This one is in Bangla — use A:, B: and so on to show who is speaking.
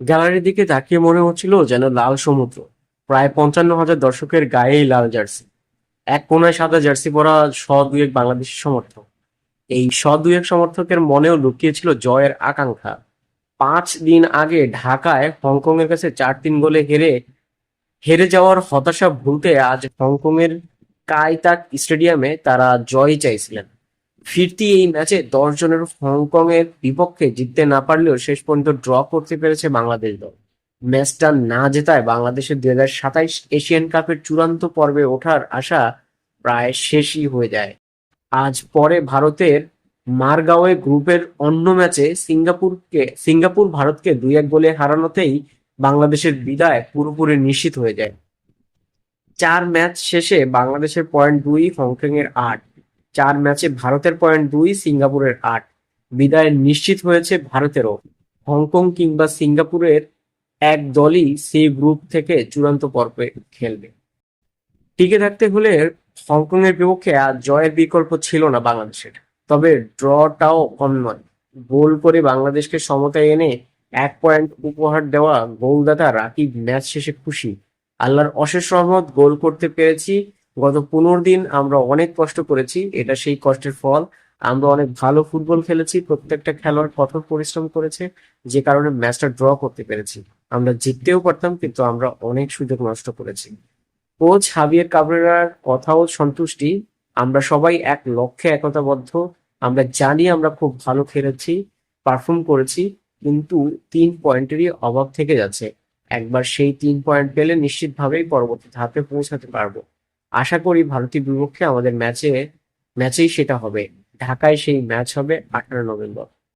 A: গ্যালারির দিকে তাকিয়ে মনে হচ্ছিল যেন লাল সমুদ্র। প্রায় পঞ্চান্ন হাজার দর্শকের গায়েই লাল জার্সি। এক কোনায় সাদা জার্সি পরা শ দুয়েক বাংলাদেশি সমর্থক। এই শ দুয়েক সমর্থকের মনেও লুকিয়েছিল জয়ের আকাঙ্ক্ষা। পাঁচ দিন আগে ঢাকায় হংকং এর কাছে চার তিন গোলে হেরে হেরে যাওয়ার হতাশা ভুলতে আজ হংকং এর স্টেডিয়ামে তারা জয় চাইছিলেন। ফিরতি এই ম্যাচে দশ জনের হংকং এর বিপক্ষে জিততে না পারলেও শেষ পর্যন্ত ড্র করতে পেরেছে বাংলাদেশ দল। ম্যাচটা না জেতায় বাংলাদেশের দুই হাজার সাতাইশ এশিয়ান কাপের চূড়ান্ত পর্বে ওঠার আশা প্রায় শেষই হয়ে যায়। আজ পরে ভারতের মারগাঁওয়ে গ্রুপের অন্য ম্যাচে সিঙ্গাপুরকে, সিঙ্গাপুর ভারতকে দুই এক গোলে হারানোতেই বাংলাদেশের বিদায় পুরোপুরি নিশ্চিত হয়ে যায়। চার ম্যাচ শেষে বাংলাদেশের পয়েন্ট দুই হংকং এর আট। চার ম্যাচে ভারতের পয়েন্ট দুই, সিঙ্গাপুরের আট। বিদায় নিশ্চিত হয়েছে ভারতেরও। হংকং কিংবা সিঙ্গাপুরের এক দলই সেই গ্রুপ থেকে চূড়ান্ত পর্বে খেলবে। টিকে থাকতে হলে হংকং এর বিপক্ষে আর জয়ের বিকল্প ছিল না বাংলাদেশের। তবে ড্রটাও কম নয় গোল করে বাংলাদেশকে সমতায় এনে এক পয়েন্ট উপহার দেওয়া গোলদাতা রাকিব ম্যাচ শেষে খুশি। আল্লাহর অশেষ রহমত গোল করতে পেরেছি। গত পনেরো দিন আমরা অনেক কষ্ট করেছি, এটা সেই কষ্টের ফল। আমরা অনেক ভালো ফুটবল খেলেছি, প্রত্যেকটা খেলোয়াড় কঠোর পরিশ্রম করেছে, যে কারণে ম্যাচটা ড্র করতে পেরেছি। আমরা জিততেও পারতাম, কিন্তু আমরা অনেক সুযোগ নষ্ট করেছি। কোচ হাবিয়ার কাবরেরার কথাও সন্তুষ্টি, আমরা সবাই এক লক্ষ্যে একতাবদ্ধ, আমরা জানি আমরা খুব ভালো খেলেছি, পারফর্ম করেছি, কিন্তু তিন পয়েন্টেরই অভাব থেকে যাচ্ছে। একবার সেই তিন পয়েন্ট পেলে নিশ্চিতভাবেই পরবর্তী ধাপে পৌঁছাতে পারব। আশা করি ভারতীয় বিপক্ষে আমাদের ম্যাচে ম্যাচেই সেটা হবে। ঢাকায় সেই ম্যাচ হবে আঠারো নভেম্বর।